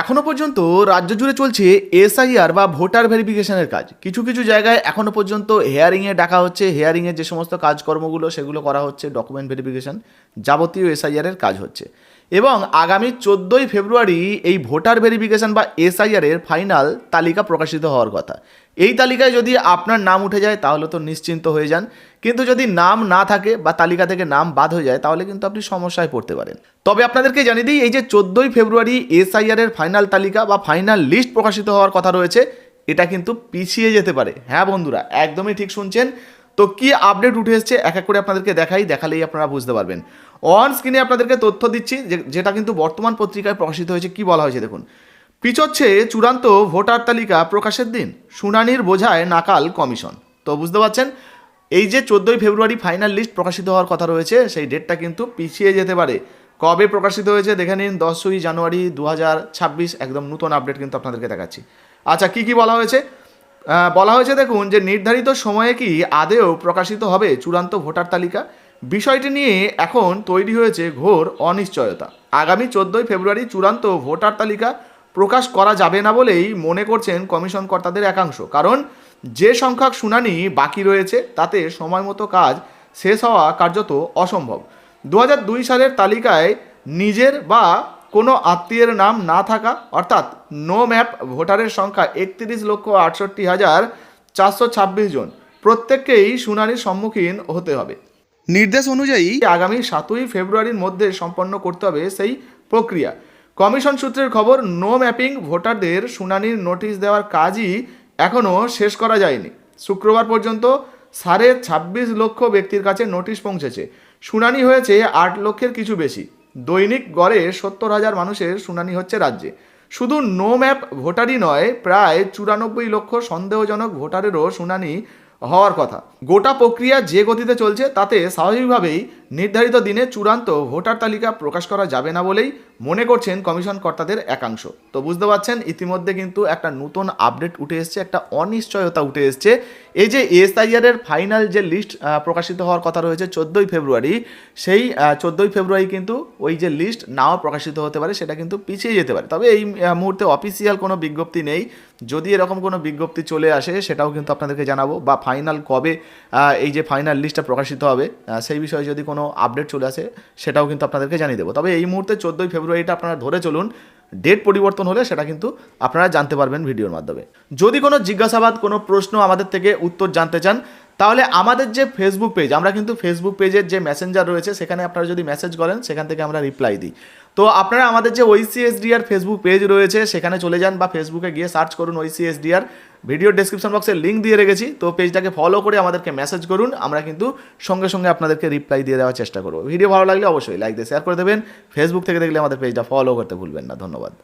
এখনও পর্যন্ত রাজ্য জুড়ে চলছে এসআইআর বা ভোটার ভেরিফিকেশনের কাজ। কিছু কিছু জায়গায় এখনও পর্যন্ত হেয়ারিংয়ে ডাকা হচ্ছে হেয়ারিংয়ের যে সমস্ত কাজকর্মগুলো সেগুলো করা হচ্ছে ডকুমেন্ট ভেরিফিকেশন যাবতীয় এসআইআর এর কাজ হচ্ছে। এবং আগামী চোদ্দোই ফেব্রুয়ারি এই ভোটার ভেরিফিকেশন বা এসআইআর এর ফাইনাল তালিকা প্রকাশিত হওয়ার কথা। এই তালিকায় যদি আপনার নাম উঠে যায়, তাহলে তো নিশ্চিন্ত হয়ে যান। কিন্তু যদি নাম না থাকে বা তালিকা থেকে নাম বাদ হয়ে যায়, তাহলে কিন্তু আপনি সমস্যায় পড়তে পারেন। তবে আপনাদেরকে জানিয়ে দিই, এই যে চোদ্দোই ফেব্রুয়ারি এসআইআর এর ফাইনাল তালিকা বা ফাইনাল লিস্ট প্রকাশিত হওয়ার কথা রয়েছে, এটা কিন্তু পিছিয়ে যেতে পারে। হ্যাঁ বন্ধুরা, একদমই ঠিক শুনছেন। তো কি আপডেট উঠে এসছে? এক এক করে আপনাদেরকে দেখাই, দেখালেই আপনারা বুঝতে পারবেন। অন স্ক্রিনে আপনাদেরকে তথ্য দিচ্ছি যেটা কিন্তু বর্তমান পত্রিকায় প্রকাশিত হয়েছে, কি বলা হয়েছে দেখুন। পিছচ্ছে চূড়ান্ত ভোটার তালিকা প্রকাশের দিন, শুনানির বোঝায় নাকাল কমিশন। তো বুঝতে পারছেন? এই যে চোদ্দোই ফেব্রুয়ারি ফাইনাল লিস্ট প্রকাশিত হওয়ার কথা রয়েছে, সেই ডেটটা কিন্তু পিছিয়ে যেতে পারে। কবে প্রকাশিত হয়েছে দেখে নিন, দশই জানুয়ারি দু একদম নতুন আপডেট কিন্তু আপনাদেরকে দেখাচ্ছি। আচ্ছা কি কি বলা হয়েছে? বলা হয়েছে দেখুন যে নির্ধারিত সময়ে কি আদেও প্রকাশিত হবে চূড়ান্ত ভোটার তালিকা? বিষয়টি নিয়ে এখন তৈরি হয়েছে ঘোর অনিশ্চয়তা। আগামী চোদ্দোই ফেব্রুয়ারি চূড়ান্ত ভোটার তালিকা প্রকাশ করা যাবে না বলেই মনে করছেন কমিশন কর্তাদের একাংশ। কারণ যে সংখ্যক শুনানি বাকি রয়েছে, তাতে সময় মতো কাজ শেষ হওয়া কার্যত অসম্ভব। দু সালের তালিকায় নিজের বা কোনো আত্মীয়ের নাম না থাকা অর্থাৎ নো ম্যাপ ভোটারের সংখ্যা একত্রিশ লক্ষ আটষট্টি হাজার চারশো ছাব্বিশ জন। প্রত্যেককেই শুনানির সম্মুখীন হতে হবে। নির্দেশ অনুযায়ী আগামী সাতই ফেব্রুয়ারির মধ্যে সম্পন্ন করতে হবে সেই প্রক্রিয়া। কমিশন সূত্রের খবর নো ম্যাপিং ভোটারদের শুনানির নোটিশ দেওয়ার কাজই এখনও শেষ করা যায়নি। শুক্রবার পর্যন্ত সাড়ে ছাব্বিশ লক্ষ ব্যক্তির কাছে নোটিশ পৌঁছেছে। শুনানি হয়েছে আট লক্ষের কিছু বেশি। দৈনিক গড়ে সত্তর হাজার মানুষের শুনানি হচ্ছে রাজ্যে। শুধু নো ম্যাপ ভোটারই নয়, প্রায় চুরানব্বই লক্ষ সন্দেহজনক ভোটারেরও শুনানি হওয়ার কথা। গোটা প্রক্রিয়া যে গতিতে চলছে তাতে স্বাভাবিকভাবেই নির্ধারিত দিনে চূড়ান্ত ভোটার তালিকা প্রকাশ করা যাবে না বলেই মনে করছেন কমিশন কর্তাদের একাংশ। তো বুঝতে পারছেন, ইতিমধ্যে কিন্তু একটা নতুন আপডেট উঠে এসছে, একটা অনিশ্চয়তা উঠে এসছে। এই যে এসআইআর এর ফাইনাল যে লিস্ট প্রকাশিত হওয়ার কথা রয়েছে চোদ্দোই ফেব্রুয়ারি, সেই চোদ্দোই ফেব্রুয়ারি কিন্তু ওই যে লিস্ট নাও প্রকাশিত হতে পারে, সেটা কিন্তু পিছিয়ে যেতে পারে। তবে এই মুহূর্তে অফিসিয়াল কোনো বিজ্ঞপ্তি নেই। যদি এরকম কোনো বিজ্ঞপ্তি চলে আসে, সেটাও কিন্তু আপনাদেরকে জানাব, বা ফাইনাল কবে এই যে ফাইনাল লিস্টটা প্রকাশিত হবে সেই বিষয়ে যদি কোনো আপডেট চলে আসে, সেটাও কিন্তু আপনাদেরকে জানিয়ে দেবো। তবে এই মুহূর্তে চোদ্দোই ফেব্রুয়ারিটা আপনারা ধরে চলুন ডেট পরিবর্তন হলে সেটা কিন্তু আপনারা জানতে পারবেন ভিডিওর মাধ্যমে। যদি কোনো জিজ্ঞাসাবাদ, কোনো প্রশ্ন আমাদের থেকে উত্তর জানতে চান তাহলে আমাদের যে ফেসবুক পেজ আমরা কিন্তু ফেসবুক পেজের যে মেসেঞ্জার রয়েছে, সেখানে আপনারা যদি মেসেজ করেন, সেখান থেকে আমরা রিপ্লাই দিই। তো আপনারা আমাদের যে ওইসিএসডিআর ফেসবুক পেজ রয়েছে, সেখানে চলে যান বা ফেসবুকে গিয়ে সার্চ করুন ওইসিএসডিআর ভিডিও ডেসক্রিপশন বক্সে লিঙ্ক দিয়ে রেখেছি। তো পেজটাকে ফলো করে আমাদেরকে মেসেজ করুন, আমরা কিন্তু সঙ্গে সঙ্গে আপনাদেরকে রিপ্লাই দিয়ে দেওয়ার চেষ্টা করব। ভিডিও ভালো লাগলে অবশ্যই লাইক দিয়ে শেয়ার করে দেবেন। ফেসবুক থেকে দেখলে আমাদের পেজটা ফলো করতে ভুলবেন না। ধন্যবাদ।